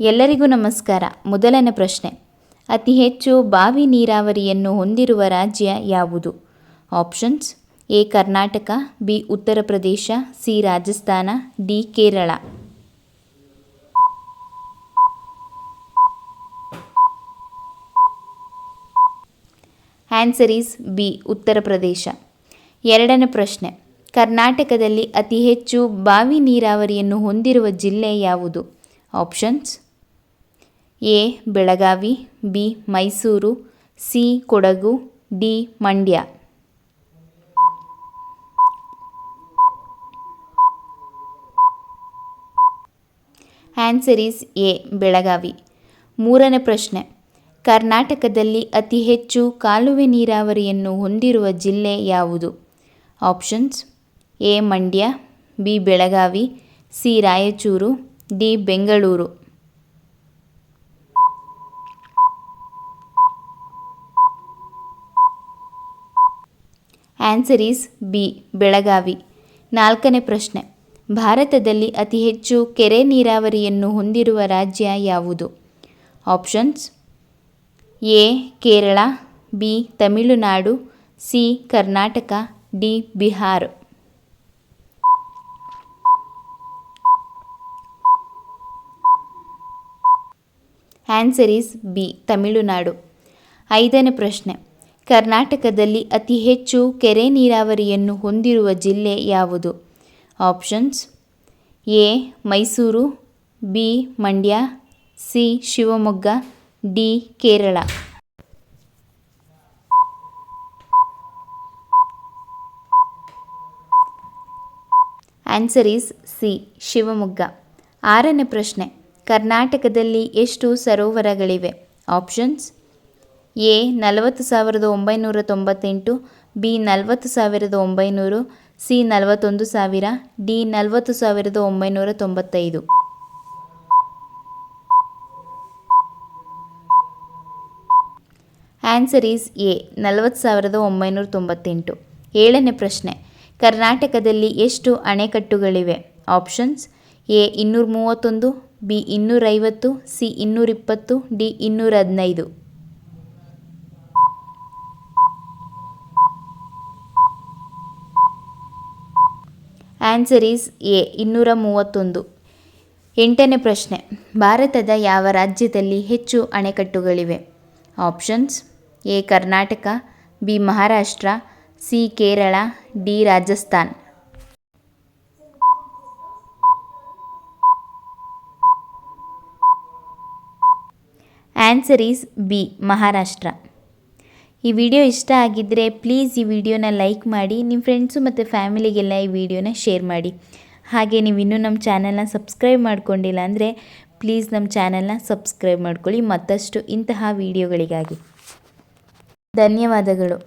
ಎಲ್ಲರಿಗೂ ನಮಸ್ಕಾರ. ಮೊದಲನೇ ಪ್ರಶ್ನೆ. ಅತಿ ಹೆಚ್ಚು ಬಾವಿ ನೀರಾವರಿಯನ್ನು ಹೊಂದಿರುವ ರಾಜ್ಯ ಯಾವುದು? Options, A Karnataka, B Uttar Pradesh, C Rajasthan, D Kerala. Answer is B, Uttar Pradesh. ಎರಡನೇ ಪ್ರಶ್ನೆ. ಕರ್ನಾಟಕದಲ್ಲಿ ಅತಿ ಹೆಚ್ಚು ಬಾವಿ ನೀರಾವರಿಯನ್ನು ಹೊಂದಿರುವ ಜಿಲ್ಲೆ ಯಾವುದು? Options A, Belagavi, B, Mysuru, C, Kodagu, D, Mandya. Answer is A Belagavi. ಮೂರನೇ ಪ್ರಶ್ನೆ. ಕರ್ನಾಟಕದಲ್ಲಿ ಅತಿ ಹೆಚ್ಚು ಕಾಲುವೆ ನೀರಾವರಿಯನ್ನು ಹೊಂದಿರುವ ಜಿಲ್ಲೆ ಯಾವುದು? Options A, Mandya, B, Belagavi, C, Raichur, D, Bengaluru. Answer is B Belagavi. ನಾಲ್ಕನೇ ಪ್ರಶ್ನೆ. ಭಾರತದಲ್ಲಿ ಅತಿ ಹೆಚ್ಚು ಕೆರೆ ನೀರಾವರಿಯನ್ನು ಹೊಂದಿರುವ ರಾಜ್ಯ ಯಾವುದು? Options A Kerala B Tamil Nadu C Karnataka D Bihar. Answer is B Tamil Nadu. ಐದನೇ ಪ್ರಶ್ನೆ. ಕರ್ನಾಟಕದಲ್ಲಿ ಅತಿ ಹೆಚ್ಚು ಕೆರೆ ನೀರಾವರಿಯನ್ನು ಹೊಂದಿರುವ ಜಿಲ್ಲೆ ಯಾವುದು? Options A, Mysuru, B, Mandya, C, Shivamogga, D, Kerala. Answer is C, Shivamogga. ಆರನೇ ಪ್ರಶ್ನೆ, ಕರ್ನಾಟಕದಲ್ಲಿ ಎಷ್ಟು ಸರೋವರಗಳಿವೆ? ಆಪ್ಷನ್ಸ್ ಎ, ನಲವತ್ತು ಸಾವಿರದ ಒಂಬೈನೂರ ತೊಂಬತ್ತೆಂಟು, ಬಿ, ನಲವತ್ತು ಸಾವಿರದ ಒಂಬೈನೂರು, ಸಿ, ನಲವತ್ತೊಂದು ಸಾವಿರ, ಡಿ, ನಲವತ್ತು ಸಾವಿರದ ಒಂಬೈನೂರ ತೊಂಬತ್ತೈದು. ಆನ್ಸರ್ ಈಸ್ ಎ, ನಲವತ್ತು ಸಾವಿರದ ಒಂಬೈನೂರ ತೊಂಬತ್ತೆಂಟು. ಏಳನೇ ಪ್ರಶ್ನೆ, ಕರ್ನಾಟಕದಲ್ಲಿ ಎಷ್ಟು ಅಣೆಕಟ್ಟುಗಳಿವೆ? ಆಪ್ಷನ್ಸ್, ಎ, ಇನ್ನೂರ ಮೂವತ್ತೊಂದು, ಬಿ, ಇನ್ನೂರೈವತ್ತು, ಸಿ, ಇನ್ನೂರಿಪ್ಪತ್ತು, ಡಿ ಇನ್ನೂರ ಹದಿನೈದು ಆನ್ಸರ್ ಈಸ್ ಎ, ಇನ್ನೂರ ಮೂವತ್ತೊಂದು. ಎಂಟನೇ ಪ್ರಶ್ನೆ. ಭಾರತದ ಯಾವ ರಾಜ್ಯದಲ್ಲಿ ಹೆಚ್ಚು ಅಣೆಕಟ್ಟುಗಳಿವೆ? Options, A, Karnataka, B, Maharashtra, C, Kerala, D, Rajasthan. Answer is B, Maharashtra. ಈ ವಿಡಿಯೋ ಇಷ್ಟ ಆಗಿದ್ದರೆ ಪ್ಲೀಸ್ ಈ ವಿಡಿಯೋನ ಲೈಕ್ ಮಾಡಿ ನಿಮ್ಮ ಫ್ರೆಂಡ್ಸು ಮತ್ತು ಫ್ಯಾಮಿಲಿಗೆಲ್ಲ ಈ ವಿಡಿಯೋನ ಶೇರ್ ಮಾಡಿ. ಹಾಗೆ ನೀವು ಇನ್ನೂ ನಮ್ಮ ಚಾನಲ್ನ ಸಬ್ಸ್ಕ್ರೈಬ್ ಮಾಡ್ಕೊಂಡಿಲ್ಲ ಅಂದರೆ ಪ್ಲೀಸ್ ನಮ್ಮ ಚಾನಲ್ನ ಸಬ್ಸ್ಕ್ರೈಬ್ ಮಾಡ್ಕೊಳ್ಳಿ ಮತ್ತಷ್ಟು ಇಂತಹ ವಿಡಿಯೋಗಳಿಗಾಗಿ. ಧನ್ಯವಾದಗಳು.